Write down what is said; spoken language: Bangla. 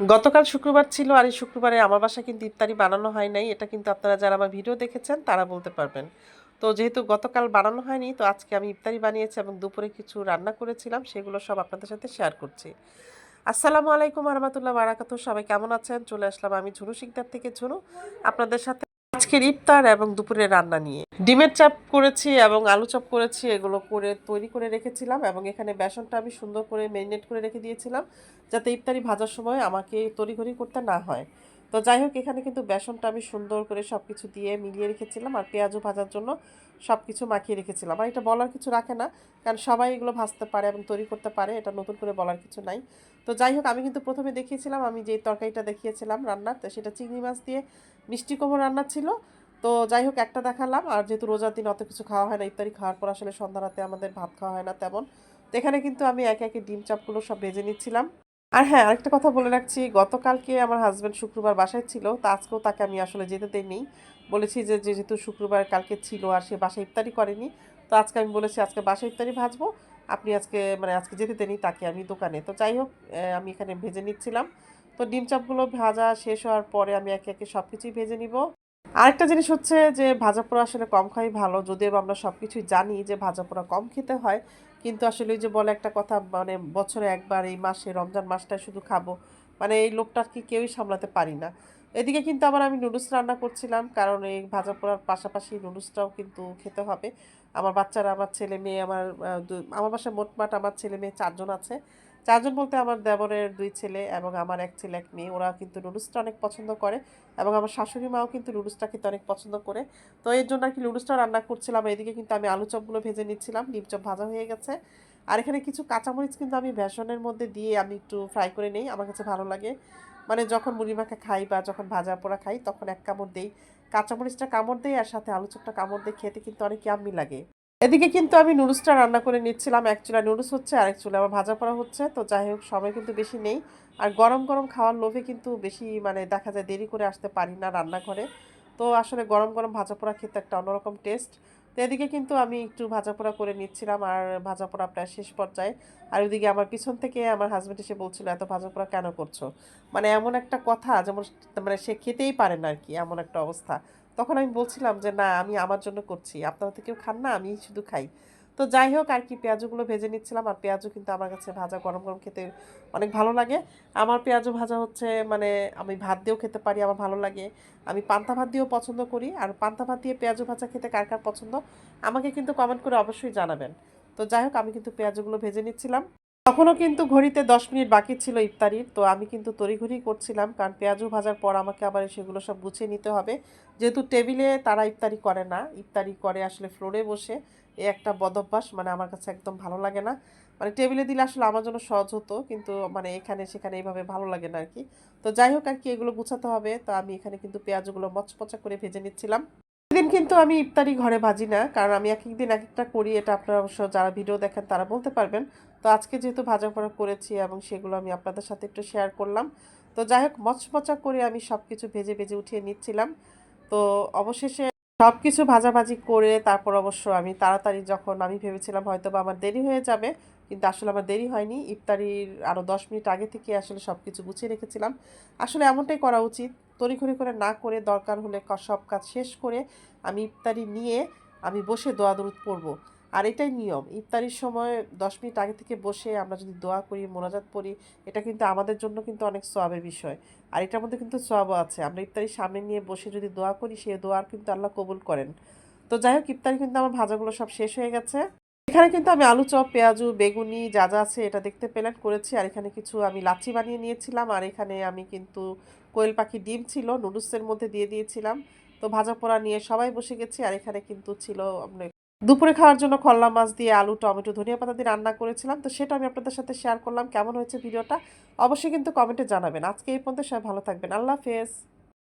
গতকাল শুক্রবার ছিল আর এই শুক্রবারে আমার বাসায় কিন্তু ইফতারি বানানো হয় নাই। এটা কিন্তু আপনারা যারা আমার ভিডিও দেখেছেন, তারা বলতে পারবেন। তো যেহেতু গতকাল বানানো হয়নি, তো আজকে আমি ইফতারি বানিয়েছি এবং দুপুরে কিছু রান্না করেছিলাম, সেগুলো সব আপনাদের সাথে শেয়ার করছি। আসসালামু আলাইকুম আহমতুল্লাহ বারাকাতু সবাই কেমন আছেন? চলে আসলাম আমি ঝুনু শিকদার থেকে। ঝুনু, আপনাদের সাথে আজকের ইফতার এবং দুপুরে রান্না নিয়ে। ডিমের চাপ করেছি এবং আলু চাপ করেছি, এগুলো করে তৈরি করে রেখেছিলাম এবং এখানে বেসনটা আমি সুন্দর করে ম্যারিনেট করে রেখে দিয়েছিলাম, যাতে ইফতারি ভাজার সময় আমাকে তড়িঘড়ি করতে না হয়। তো যাই হোক, এখানে কিন্তু বেসনটা আমি সুন্দর করে সব কিছু দিয়ে মিলিয়ে রেখেছিলাম আর পেঁয়াজও ভাজার জন্য সব কিছু মাখিয়ে রেখেছিলাম। আর এটা বলার কিছু রাখে না, কারণ সবাই এগুলো ভাজতে পারে এবং তৈরি করতে পারে, এটা নতুন করে বলার কিছু নাই। তো যাই হোক, আমি কিন্তু প্রথমে দেখিয়েছিলাম, আমি যে তরকারিটা দেখিয়েছিলাম রান্নার, তো সেটা চিংড়ি মাছ দিয়ে মিষ্টি কুমড়ো রান্না ছিল। তো যাই হোক, একটা দেখালাম, আর যেহেতু রোজার দিন অত কিছু খাওয়া হয় না ইত্যাদি খাওয়ার পর আসলে সন্ধ্যা রাতে আমাদের ভাত খাওয়া হয় না তেমন। তো এখানে কিন্তু আমি একে একে ডিম চাপগুলো সব ভেজে নিচ্ছিলাম। আর হ্যাঁ আরেকটা কথা বলে রাখছি। গতকালকে আমার হাজব্যান্ড শুক্রবার বাসায় ছিল, তো আজকেও তাকে আমি আসলে যেতে দেইনি। বলেছি যে, যেহেতু শুক্রবার কালকে ছিল আর সে বাসায় ইফতারি করেনি, তো আজকে আমি বলেছি, আজকে বাসায় ইফতারি ভাজবো। আপনি আজকে মানে আজকে যেতে দেনি তাকে আমি দোকানে। তো যাই হোক আমি এখানে ভেজে নিচ্ছিলাম। তো ডিম চাপগুলো ভাজা শেষ হওয়ার পরে আমি একে একে সব কিছুই ভেজে নিব। আরেকটা জিনিস হচ্ছে যে, ভাজা পোড়া আসলে কম খাই ভালো, যদিও আমরা সব কিছুই জানি যে, ভাজা পোড়া কম খেতে হয়। কিন্তু আসলে ওই যে বলে একটা কথা মানে বছরে একবার এই মাসে, রমজান মাসটায় শুধু খাব। মানে এই লোকটার কি কেউই সামলাতে পারি না। এদিকে কিন্তু আবার আমি নুডলস রান্না করছিলাম, কারণ এই ভাজা পোড়ার পাশাপাশি নুডলসটাও কিন্তু খেতে হবে। আমার বাচ্চারা, আমার ছেলে মেয়ে, আমার আমার বাসায় মোটমাট আমার ছেলে মেয়ে চারজন আছে। চারজন বলতে আমার দেবরের দুই ছেলে এবং আমার এক ছেলে, এক মেয়ে। ওরা কিন্তু নুডলসটা অনেক পছন্দ করে এবং আমার শাশুড়ি মাও কিন্তু নুডলসটা খেতে অনেক পছন্দ করে। তো এর জন্য আর কি নুডলসটা রান্না করছিলাম। এদিকে কিন্তু আমি আলু চপগুলো ভেজে নিচ্ছিলাম। ডিম চপ ভাজা হয়ে গেছে। আর এখানে কিছু কাঁচামরিচ কিন্তু আমি বেসনের মধ্যে দিয়ে আমি একটু ফ্রাই করে নেই। আমার কাছে ভালো লাগে। মানে যখন মুড়ি মাখা খাই বা যখন ভাজা পোড়া খাই, তখন এক কামড় দেই। কাঁচামরিচটা কামড় দেই আর সাথে আলু চপটা কামড় দিয়ে খেতে কিন্তু অনেক ইয়াম্মি লাগে। এদিকে কিন্তু আমি নুডলসটা রান্না করে নিচ্ছিলাম। এক চুলা নুডলস হচ্ছে আর এক চুলা আমার ভাজা পড়া হচ্ছে। তো যাই হোক, সময় কিন্তু বেশি নেই। আর গরম গরম খাওয়ার লোভে কিন্তু বেশি মানে দেখা যায় দেরি করে আসতে পারি না রান্নাঘরে। তো আসলে গরম গরম ভাজা পোড়া খেতে একটা অন্যরকম টেস্ট তো এদিকে কিন্তু আমি একটু ভাজা পোড়া করে নিচ্ছিলাম আর ভাজা পোড়া প্রায় শেষ পর্যায়ে। আর ওইদিকে আমার পিছন থেকে আমার হাজব্যান্ড এসে বলছিল, এত ভাজা পোড়া কেন করছ? মানে এমন একটা কথা, যেমন মানে সে খেতেই পারে না আর কি এমন একটা অবস্থা। তখন আমি বলছিলাম যে, না, আমি আমার জন্য করছি। আপনারা তো কেউ খান না, আমি শুধু খাই। তো যাই হোক, আর কি, পেঁয়াজগুলো ভেজে নিচ্ছিলাম। আর পেঁয়াজও কিন্তু আমার কাছে ভাজা গরম গরম খেতে অনেক ভালো লাগে। আমার পেঁয়াজও ভাজা হচ্ছে মানে আমি ভাত দিয়েও খেতে পারি, আমার ভালো লাগে। আমি পান্তা ভাত দিয়েও পছন্দ করি। আর পান্তা ভাত দিয়ে পেঁয়াজও ভাজা খেতে কার কার পছন্দ? আমাকে কিন্তু কমেন্ট করে অবশ্যই জানাবেন। তো যাই হোক, আমি কিন্তু পেঁয়াজগুলো ভেজে নিচ্ছিলাম। তখনও কিন্তু ঘড়িতে দশ মিনিট বাকি ছিল ইফতারির, তো আমি কিন্তু তড়িঘড়ি করছিলাম কারণ পেঁয়াজও ভাজার পর আমাকে আবার সেগুলো সব গুছিয়ে নিতে হবে। যেহেতু টেবিলে তারা ইফতারি করে না, ইফতারি করে আসলে ফ্লোরে বসে এ একটা বদভ্যাস মানে আমার কাছে একদম ভালো লাগে না। মানে টেবিলে দিলে আসলে আমার জন্য সহজ হতো, কিন্তু মানে এখানে সেখানে এইভাবে ভালো লাগে না আর কি। তো যাই হোক আর কি, এগুলো গুছাতে হবে, তো আমি এখানে কিন্তু পেঁয়াজগুলো মচমচা করে ভেজে নিচ্ছিলাম। দিন কিন্তু আমি ইফতারি ঘরে ভাজি না, কারণ আমি এক একদিন এক একটা করি, এটা আপনারা অবশ্য যারা ভিডিও দেখেন তারা বলতে পারবেন। তো আজকে যেহেতু ভাজা পোড়া করেছি এবং সেগুলো আমি আপনাদের সাথে একটু শেয়ার করলাম। তো যাই হোক, মচমচা করে আমি সব কিছু ভেজে ভেজে উঠিয়ে নিচ্ছিলাম। তো অবশেষে সব কিছু ভাজাভাজি করে তারপর অবশ্য আমি তাড়াতাড়ি যখন আমি ভেবেছিলাম হয়তো বা আমার দেরি হয়ে যাবে কিন্তু আসলে আমার দেরি হয়নি। ইফতারির আরও দশ মিনিট আগে থেকে আসলে সব কিছু গুছিয়ে রেখেছিলাম। আসলে এমনটাই করা উচিত। তড়িঘড়ি করে না করে দরকার হলে সব কাজ শেষ করে আমি ইফতারি নিয়ে আমি বসে দোয়া দরুদ পড়ব। আর এটাই নিয়ম। ইফতারির সময় দশ মিনিট আগে থেকে বসে আমরা যদি দোয়া করি, মোনাজাত পড়ি, এটা কিন্তু আমাদের জন্য কিন্তু অনেক সোয়াবের বিষয়। আর এটার মধ্যে কিন্তু সোয়াবও আছে। আমরা ইফতারির সামনে নিয়ে বসে যদি দোয়া করি সেই দোয়ার কিন্তু আল্লাহ কবুল করেন। তো যাই হোক, ইফতারি কিন্তু আমার ভাজাগুলো সব শেষ হয়ে গেছে। এখানে কিন্তু আমি আলু চপ, পেঁয়াজু, বেগুনি যা যা আছে এটা দেখতে পেলেন, করেছি। আর এখানে কিছু আমি লাচি বানিয়ে নিয়েছিলাম। আর এখানে আমি কিন্তু কোয়েল পাখি ডিম ছিল, নুডলসের মধ্যে দিয়ে দিয়েছিলাম। তো ভাজা পোড়া নিয়ে সবাই বসে গেছি। আর এখানে কিন্তু ছিল দুপুরে খাওয়ার জন্য খল্লা মাছ দিয়ে আলু, টমেটো, ধনিয়া পাতা দিয়ে রান্না করেছিলাম। তো সেটা আমি আপনাদের সাথে শেয়ার করলাম। কেমন হয়েছে ভিডিওটা অবশ্যই কিন্তু কমেন্টে জানাবেন। আজকে এই পর্যন্ত সবাই ভালো থাকবেন। আল্লাহ হাফেজ।